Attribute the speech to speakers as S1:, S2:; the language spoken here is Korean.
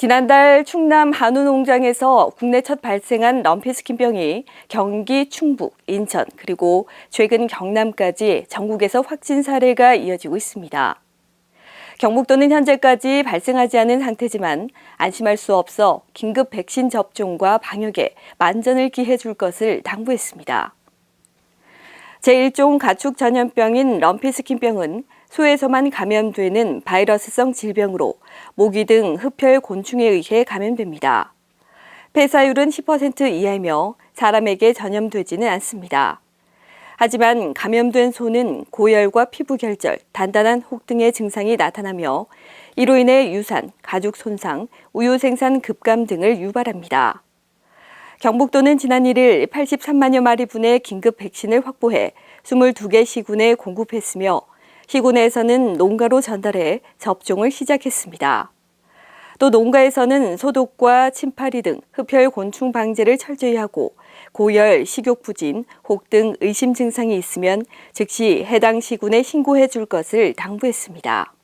S1: 지난달 충남 한우 농장에서 국내 첫 발생한 럼피스킨병이 경기 충북, 인천, 그리고 최근 경남까지 전국에서 확진 사례가 이어지고 있습니다. 경북도는 현재까지 발생하지 않은 상태지만 안심할 수 없어 긴급 백신 접종과 방역에 만전을 기해 줄 것을 당부했습니다. 제1종 가축 전염병인 럼피스킨병은 소에서만 감염되는 바이러스성 질병으로 모기 등 흡혈 곤충에 의해 감염됩니다. 폐사율은 10% 이하이며 사람에게 전염되지는 않습니다. 하지만 감염된 소는 고열과 피부 결절, 단단한 혹 등의 증상이 나타나며 이로 인해 유산, 가죽 손상, 우유 생산 급감 등을 유발합니다. 경북도는 지난 1일 83만여 마리 분의 긴급 백신을 확보해 22개 시군에 공급했으며 시군에서는 농가로 전달해 접종을 시작했습니다. 또 농가에서는 소독과 침파리 등 흡혈 곤충 방제를 철저히 하고 고열, 식욕 부진, 혹 등 의심 증상이 있으면 즉시 해당 시군에 신고해 줄 것을 당부했습니다.